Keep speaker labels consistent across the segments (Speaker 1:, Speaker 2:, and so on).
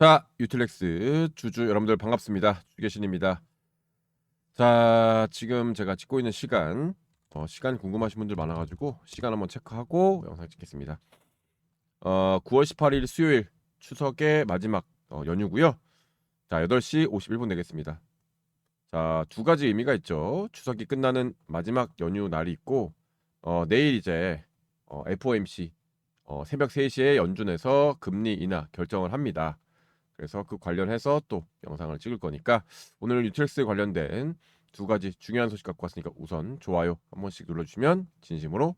Speaker 1: 자, 유틸렉스 주주 여러분들 반갑습니다. 주계신입니다. 자, 지금 제가 찍고 있는 시간, 어, 시간 궁금하신 분들 많아가지고 시간 한번 체크하고 영상 찍겠습니다. 어, 9월 18일 수요일 추석의 마지막 어, 연휴고요. 자, 8시 51분 되겠습니다. 자, 두 가지 의미가 있죠. 추석이 끝나는 마지막 연휴 날이 있고, 어, 내일 이제 어, FOMC 어, 새벽 3시에 연준에서 금리 인하 결정을 합니다. 그래서 그 관련해서 또 영상을 찍을 거니까 오늘 유틸스 관련된 두 가지 중요한 소식 갖고 왔으니까 우선 좋아요 한 번씩 눌러주시면 진심으로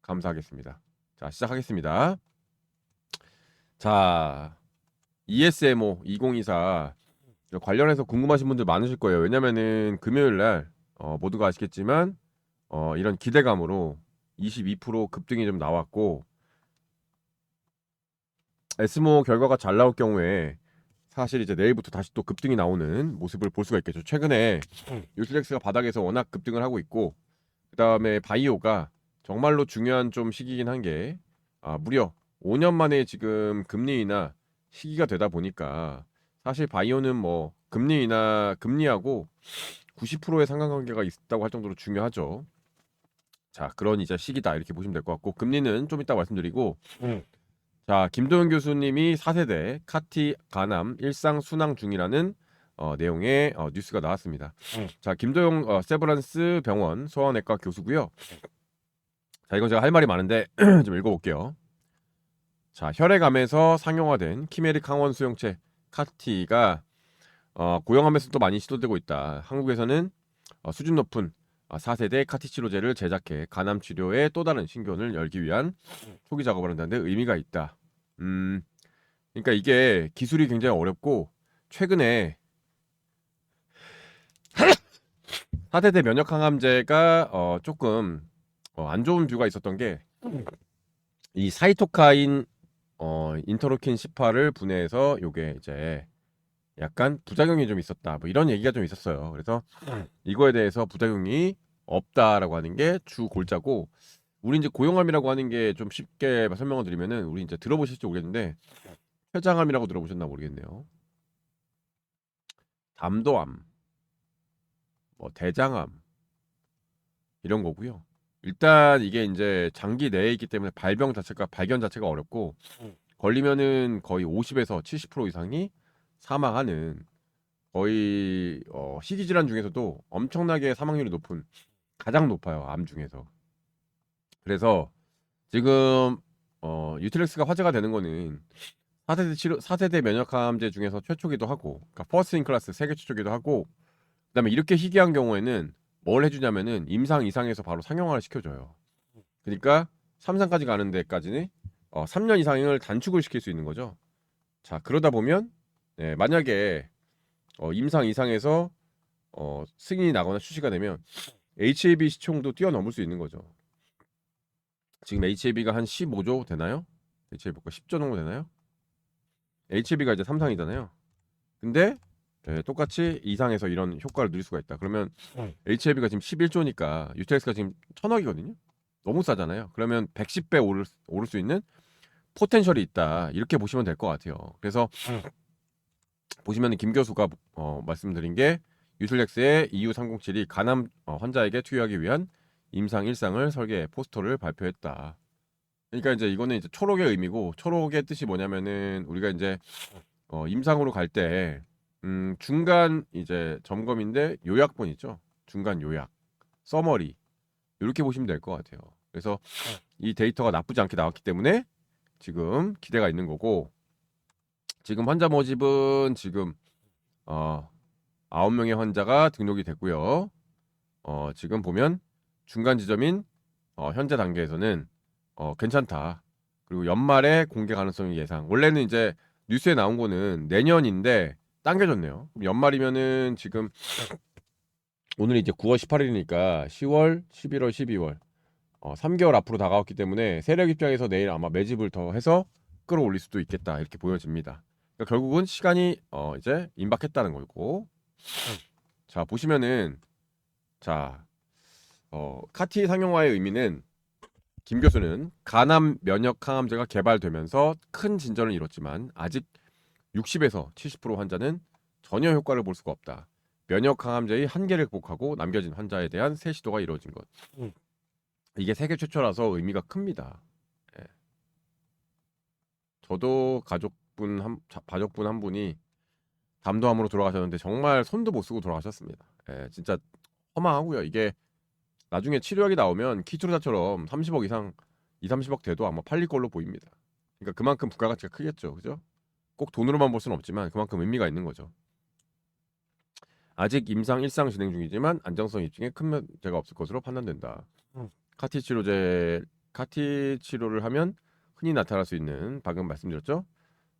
Speaker 1: 감사하겠습니다. 자 시작하겠습니다. 자 ESMO 2024 관련해서 궁금하신 분들 많으실 거예요. 왜냐면은 금요일 날 어, 모두가 아시겠지만 어, 이런 기대감으로 22% 급등이 좀 나왔고 에스모 결과가 잘 나올 경우에 사실 이제 내일부터 다시 또 급등이 나오는 모습을 볼 수가 있겠죠. 최근에 유틸렉스가 바닥에서 워낙 급등을 하고 있고 그다음에 바이오가 정말로 중요한 좀 시기긴 한 게 아, 무려 5년 만에 지금 금리 인하 시기가 되다 보니까 사실 바이오는 뭐 금리 인하 금리하고 90%의 상관관계가 있다고 할 정도로 중요하죠. 자, 그런 이제 시기다 이렇게 보시면 될 것 같고 금리는 좀 이따 말씀드리고 자, 김도현 교수님이 4세대 카티 가남 일상 순항 중이라는 어, 내용의 어, 뉴스가 나왔습니다.
Speaker 2: 음.
Speaker 1: 자, 김도영 어, 세브란스 병원 소아내과 교수고요. 자, 이건 제가 할 말이 많은데 좀 읽어볼게요. 자, 혈액암에서 상용화된 키메릭 항원 수용체 카티가 어, 고형암에서도 많이 시도되고 있다. 한국에서는 어, 수준 높은 어, 4세대 카티 치료제를 제작해 간암 치료의 또 다른 신교원을 열기 위한 초기 작업을 한다는데 의미가 있다. 음, 그러니까 이게 기술이 굉장히 어렵고 최근에 4세대 면역 항암제가 어, 조금 어, 안 좋은 뷰가 있었던 게 이 사이토카인 어, 인터로킨 18을 분해해서 요게 이제 약간 부작용이 좀 있었다. 뭐 이런 얘기가 좀 있었어요. 그래서 이거에 대해서 부작용이 없다라고 하는 게 주 골자고 우리 이제 고용암이라고 하는 게 좀 쉽게 설명을 드리면은 우리 이제 들어보실지 모르겠는데 췌장암이라고 들어보셨나 모르겠네요. 담도암, 뭐 대장암 이런 거고요. 일단 이게 이제 장기 내에 있기 때문에 발병 자체가 발견 자체가 어렵고
Speaker 2: 음.
Speaker 1: 걸리면은 거의 50에서 70% 이상이 사망하는 거의 어, 희귀 질환 중에서도 엄청나게 사망률이 높은 가장 높아요 암 중에서. 그래서 지금 어, 유틸렉스가 화제가 되는 거는 4세대 치료 4세대 면역암제 중에서 최초기도 하고 그러니까 퍼스트 인 클래스 세계 최초기도 하고 그다음에 이렇게 희귀한 경우에는 뭘 해주냐면은 임상 이상에서 바로 상용화를 시켜줘요. 그러니까 3상까지 가는 데까지는 어, 3년 이상을 단축을 시킬 수 있는 거죠. 자 그러다 보면 네, 만약에 어, 임상 이상에서 어, 승인이 나거나 출시가 되면 HAB 시총도 뛰어넘을 수 있는 거죠. 지금 HAB가 한 15조 되나요? HAB가 10조 정도 되나요? HAB가 이제 3상이잖아요. 근데 예, 똑같이 이상에서 이런 효과를 누릴 수가 있다. 그러면
Speaker 2: 음.
Speaker 1: HAB가 지금 11조니까 유텍스가 지금 천억이거든요. 너무 싸잖아요. 그러면 110배 오를, 오를 수 있는 포텐셜이 있다. 이렇게 보시면 될 것 같아요. 그래서
Speaker 2: 음.
Speaker 1: 보시면 김 교수가 어, 말씀드린 게 유틸렉스의 EU307이 간암 어, 환자에게 투여하기 위한 임상 일상을 설계 포스터를 발표했다. 그러니까 이제 이거는 이제 초록의 의미고 초록의 뜻이 뭐냐면은 우리가 이제 어, 임상으로 갈때 음, 중간 이제 점검인데 요약본 있죠. 중간 요약, 서머리 이렇게 보시면 될 것 같아요. 그래서 이 데이터가 나쁘지 않게 나왔기 때문에 지금 기대가 있는 거고 지금 환자 모집은 지금 어, 9명의 환자가 등록이 됐고요. 어, 지금 보면 중간 지점인 어, 현재 단계에서는 어, 괜찮다. 그리고 연말에 공개 가능성이 예상. 원래는 이제 뉴스에 나온 거는 내년인데 당겨졌네요. 연말이면은 지금 오늘 이제 9월 18일이니까 10월, 11월, 12월 어, 3개월 앞으로 다가왔기 때문에 세력 입장에서 내일 아마 매집을 더 해서 끌어올릴 수도 있겠다 이렇게 보여집니다. 그러니까 결국은 시간이 어, 이제 임박했다는 거고. 자 보시면은 자 어, 카티 상용화의 의미는 김 교수는 간암 면역 항암제가 개발되면서 큰 진전을 이뤘지만 아직 60에서 70% 환자는 전혀 효과를 볼 수가 없다. 면역 강함제의 한계를 극복하고 남겨진 환자에 대한 새 시도가 이루어진 것.
Speaker 2: 음.
Speaker 1: 이게 세계 최초라서 의미가 큽니다. 예. 저도 가족 분 한 자- 가족분 한 분이 담도암으로 돌아가셨는데 정말 손도 못 쓰고 돌아가셨습니다. 예, 진짜 허망하고요. 이게 나중에 치료약이 나오면 키트루다처럼 30억 이상 2, 30억 돼도 아마 팔릴 걸로 보입니다. 그러니까 그만큼 부가가치가 크겠죠. 그죠? 꼭 돈으로만 볼 수는 없지만 그만큼 의미가 있는 거죠. 아직 임상 1상 진행 중이지만 안정성 입증에 큰 문제가 없을 것으로 판단된다.
Speaker 2: 음.
Speaker 1: 카티 치료제 카티 치료를 하면 흔히 나타날 수 있는 방금 말씀드렸죠.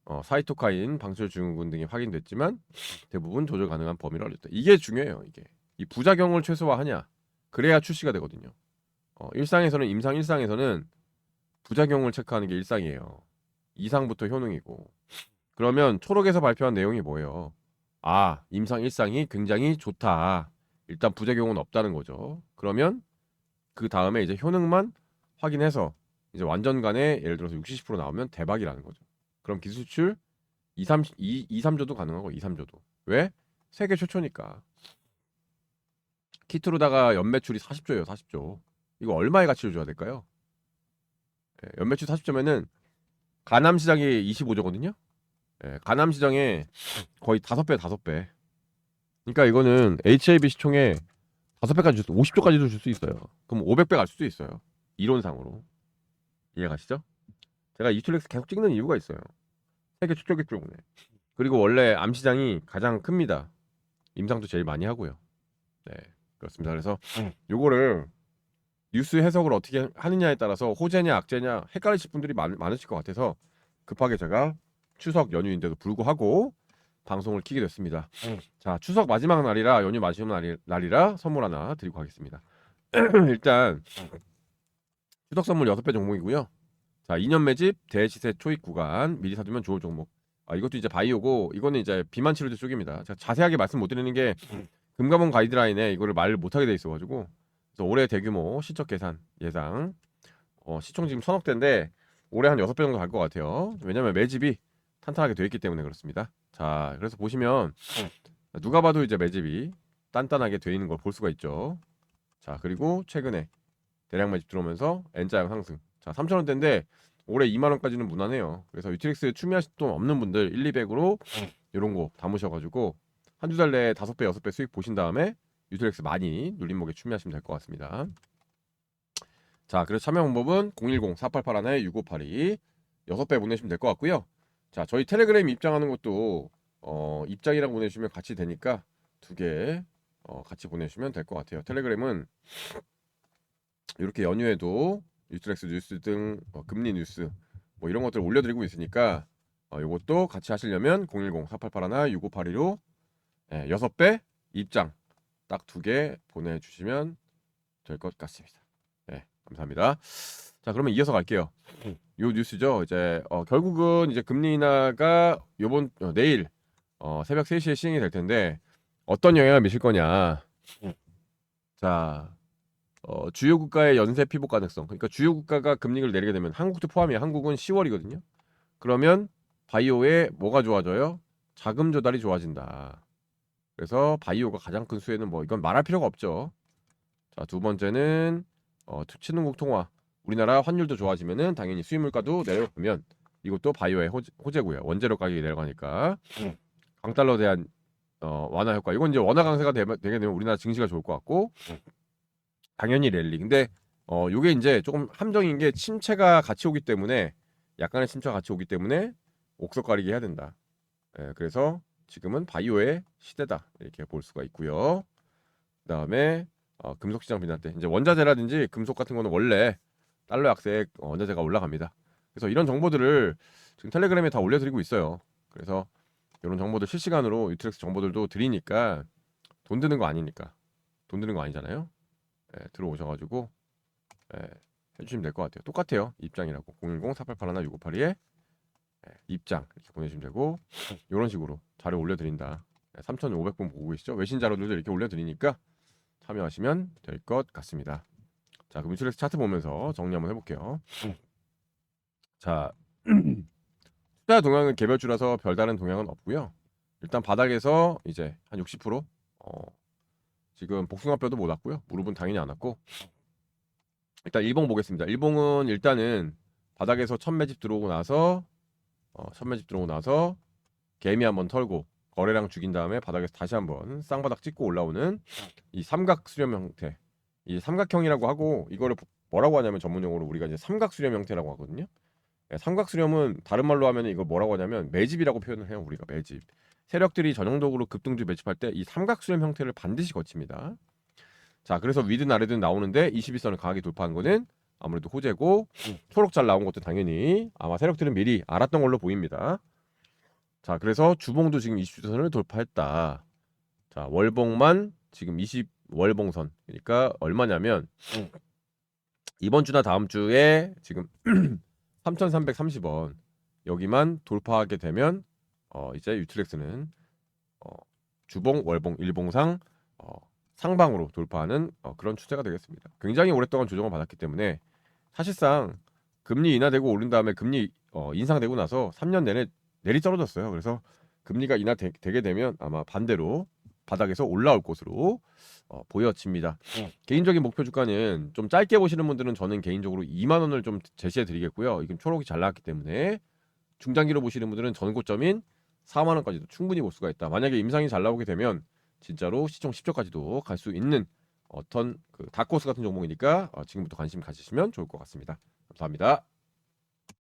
Speaker 1: 어, 사이토카인, 방출 증후군 등이 확인됐지만 대부분 조절 가능한 범위를 알렸다. 이게 중요해요. 이게 이 부작용을 최소화하냐 그래야 출시가 되거든요. 어, 일상에서는 임상 1상에서는 부작용을 체크하는 게 일상이에요. 이상부터 효능이고 그러면 초록에서 발표한 내용이 뭐예요? 아 임상 1상이 굉장히 좋다. 일단 부작용은 없다는 거죠. 그러면 그 다음에 이제 효능만 확인해서 이제 완전 간에 예를 들어서 60, 70% 나오면 대박이라는 거죠. 그럼 기술 수출 2, 3, 2, 2 3조도 가능하고 2, 3조도. 왜? 세계 최초니까. 키트로다가 연매출이 40조예요, 40조. 이거 얼마의 가치를 줘야 될까요? 예, 연매출 40조면은 가남 시장이 25조거든요. 예, 가남 시장에 거의 5배, 5배. 그러니까 이거는 HAB 시총에 5배까지 줄 수, 50조까지도 줄 수 있어요. 그럼 500배 갈 수도 있어요. 이론상으로. 이해 가시죠? 제가 이툴렉스 계속 찍는 이유가 있어요. 세계 최초기 때문에. 그리고 원래 암 시장이 가장 큽니다. 임상도 제일 많이 하고요. 네, 그렇습니다. 그래서
Speaker 2: 음.
Speaker 1: 요거를 뉴스 해석을 어떻게 하느냐에 따라서 호재냐 악재냐 헷갈리실 분들이 많, 많으실 것 같아서 급하게 제가 추석 연휴인데도 불구하고 방송을 키게 됐습니다.
Speaker 2: 음.
Speaker 1: 자, 추석 마지막 날이라 연휴 마지막 날이, 날이라 선물 하나 드리고 가겠습니다. 일단 추석 선물 6배 종목이고요. 자, 2년 매집 대시세 초입 구간 미리 사두면 좋을 종목. 아, 이것도 이제 바이오고 이거는 이제 비만 치료제 쪽입니다. 제가 자세하게 말씀 못 드리는 게 금감원 가이드라인에 이거를 말을 못 하게 돼 있어 가지고 그래서 올해 대규모 실적 계산 예상 어, 시총 지금 천억 대인데 올해 한 6배 정도 갈 것 같아요. 왜냐면 매집이 탄탄하게 돼 있기 때문에 그렇습니다. 자, 그래서 보시면 누가 봐도 이제 매집이 단단하게 돼 있는 걸 볼 수가 있죠. 자, 그리고 최근에 대량 매집 들어오면서 N자형 상승. 자, 3,000원대인데 올해 2만 원까지는 무난해요. 그래서 유틸렉스 추미하실 돈 없는 분들 1, 200으로 이런 거 담으셔가지고 한 두 달 내에 다섯 배, 여섯 배 수익 보신 다음에 유틸렉스 많이 눌림목에 추미하시면 될 것 같습니다. 자, 그래서 참여 방법은 010-4881-6582 여섯 배 보내시면 될 것 같고요. 자, 저희 텔레그램 입장하는 것도 어, 입장이랑 보내주시면 같이 되니까 두개 어, 같이 보내주시면 될 것 같아요. 텔레그램은 이렇게 연휴에도 유트렉스 뉴스 등 어, 금리 뉴스 뭐 이런 것들 을 올려드리고 있으니까 어, 이것도 같이 하시려면 010-4881-6582로 예, 6배 입장 딱 두 개 보내주시면 될 것 같습니다. 네, 감사합니다. 자, 그러면 이어서 갈게요. 요 뉴스죠. 이제 어, 결국은 이제 금리 인하가 요번 어, 내일 어, 새벽 3시에 시행이 될 텐데 어떤 영향을 미칠 거냐. 자, 어, 주요 국가의 연쇄 피복 가능성. 그러니까 주요 국가가 금리를 내리게 되면 한국도 포함이야. 한국은 10월이거든요. 그러면 바이오에 뭐가 좋아져요? 자금 조달이 좋아진다. 그래서 바이오가 가장 큰 수혜는 뭐 이건 말할 필요가 없죠. 자, 두 번째는 어, 신흥국 통화. 우리나라 환율도 좋아지면은 당연히 수입 물가도 내려오면 이것도 바이오의 호재, 호재고요. 원재료 가격이 내려가니까
Speaker 2: 음.
Speaker 1: 강달러 대한 어, 완화 효과. 이건 이제 원화 강세가 되, 되게 되면 우리나라 증시가 좋을 것 같고
Speaker 2: 음.
Speaker 1: 당연히 랠리. 근데 어, 요게 이제 조금 함정인 게 침체가 같이 오기 때문에 약간의 침체가 같이 오기 때문에 옥석 가리기 해야 된다. 예, 그래서 지금은 바이오의 시대다 이렇게 볼 수가 있고요. 그다음에 어, 금속 시장 비난 때 이제 원자재라든지 금속 같은 거는 원래 달러 약세 어, 원자재가 올라갑니다. 그래서 이런 정보들을 지금 텔레그램에 다 올려드리고 있어요. 그래서 이런 정보들 실시간으로 유트렉스 정보들도 드리니까 돈 드는 거 아니니까 돈 드는 거 아니잖아요. 예, 들어오셔가지고 예, 해주시면 될 것 같아요. 똑같아요. 입장이라고 010-4881-6582에 예, 입장 이렇게 보내주시면 되고 이런 식으로 자료 올려드린다. 예, 3,500분 보고 계시죠? 외신 자료들도 이렇게 올려드리니까 참여하시면 될 것 같습니다. 자, 그럼 유출렉스 차트 보면서 정리 한번 해볼게요.
Speaker 2: 음.
Speaker 1: 자, 투자 동향은 개별주라서 별다른 동향은 없고요. 일단 바닥에서 이제 한 60% 어, 지금 복숭아뼈도 못 왔고요. 무릎은 당연히 안 왔고 일단 일봉 보겠습니다. 일봉은 일단은 바닥에서 첫 매집 들어오고 나서 어, 첫 매집 들어오고 나서 개미 한번 털고 거래량 죽인 다음에 바닥에서 다시 한번 쌍바닥 찍고 올라오는 이 삼각 수렴 형태. 이 삼각형이라고 하고 이거를 뭐라고 하냐면 전문용어로 우리가 이제 삼각 수렴 형태라고 하거든요. 예, 삼각 수렴은 다른 말로 하면 이거 뭐라고 하냐면 매집이라고 표현을 해요. 우리가 매집. 세력들이 전형적으로 급등주 매집할 때 이 삼각 수렴 형태를 반드시 거칩니다. 자, 그래서 위든 아래든 나오는데 21선을 강하게 돌파한 거는 아무래도 호재고 초록 잘 나온 것도 당연히 아마 세력들은 미리 알았던 걸로 보입니다. 자, 그래서 주봉도 지금 20선을 돌파했다. 자, 월봉만 지금 20 월봉선. 그러니까 얼마냐면 이번 주나 다음 주에 지금 3,330원 여기만 돌파하게 되면 어 이제 유틸렉스는 어 주봉, 월봉, 일봉상 어 상방으로 돌파하는 어 그런 추세가 되겠습니다. 굉장히 오랫동안 조정을 받았기 때문에 사실상 금리 인하되고 오른 다음에 금리 어 인상되고 나서 3년 내내 내리 떨어졌어요. 그래서 금리가 인하되게 되면 아마 반대로 바닥에서 올라올 것으로 어, 보여집니다.
Speaker 2: 네.
Speaker 1: 개인적인 목표 주가는 좀 짧게 보시는 분들은 저는 개인적으로 2만 원을 좀 제시해 드리겠고요. 이건 초록이 잘 나왔기 때문에 중장기로 보시는 분들은 전고점인 4만 원까지도 충분히 볼 수가 있다. 만약에 임상이 잘 나오게 되면 진짜로 시총 10조까지도 갈 수 있는 어떤 그 다코스 같은 종목이니까 어, 지금부터 관심 가지시면 좋을 것 같습니다. 감사합니다.